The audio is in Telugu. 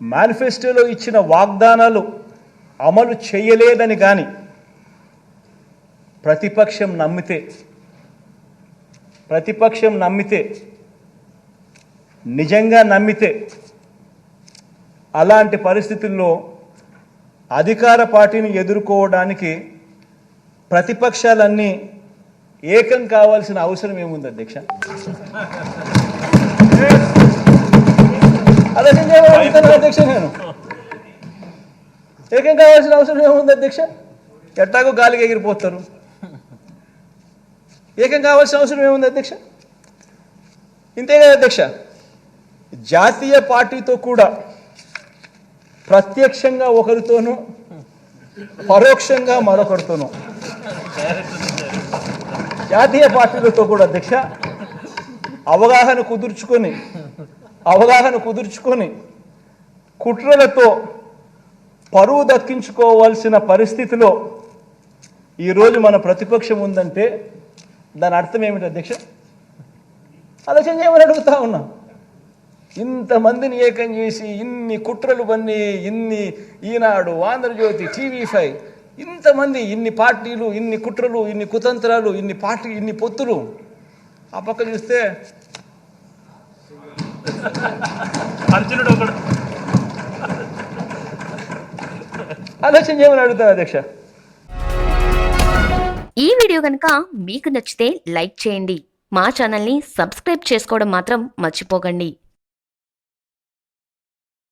మేనిఫెస్టోలో ఇచ్చిన వాగ్దానాలు అమలు చేయలేదని కానీ ప్రతిపక్షం నమ్మితే ప్రతిపక్షం నమ్మితే నిజంగా నమ్మితే అలాంటి పరిస్థితుల్లో అధికార పార్టీని ఎదుర్కోవడానికి ప్రతిపక్షాలన్నీ ఏకం కావాల్సిన అవసరం ఏముంది అధ్యక్ష? అదే అడుగుతాను అధ్యక్ష నేను. ఏకం కావాల్సిన అవసరం ఏముంది అధ్యక్ష? ఎట్టాగో గాలికి ఎగిరిపోతారు. ఏకం కావాల్సిన అవసరం ఏముంది అధ్యక్ష? ఇంతే కదా అధ్యక్ష? జాతీయ పార్టీతో కూడా ప్రత్యక్షంగా ఒకరితోనూ పరోక్షంగా మరొకరితోనూ. జాతీయ పార్టీలతో కూడా అధ్యక్ష అవగాహన కుదుర్చుకొని అవగాహన కుదుర్చుకొని కుట్రలతో పరువు దక్కించుకోవాల్సిన పరిస్థితిలో ఈరోజు మన ప్రతిపక్షం ఉందంటే దాని అర్థం ఏమిటి అధ్యక్ష? ఆలోచన చేయమని అడుగుతా ఉన్నా? ఇంతమందిని ఏకం చేసి ఇన్ని కుట్రలు పన్ని ఇన్ని ఈనాడు ఆంధ్రజ్యోతి టీవీ ఫైవ్ ఇంతమంది ఇన్ని పార్టీలు ఇన్ని కుట్రలు ఇన్ని కుతంత్రాలు ఇన్ని పార్టీ ఇన్ని పొత్తులు ఆ పక్క చూస్తే అర్జునుడు ఒకడు. ఆలోచన చేయమని అడుగుతాను అధ్యక్ష ఈ వీడియో కనుక మీకు నచ్చితే లైక్ చేయండి. మా ఛానల్ని సబ్స్క్రైబ్ చేసుకోవడం మాత్రం మర్చిపోకండి.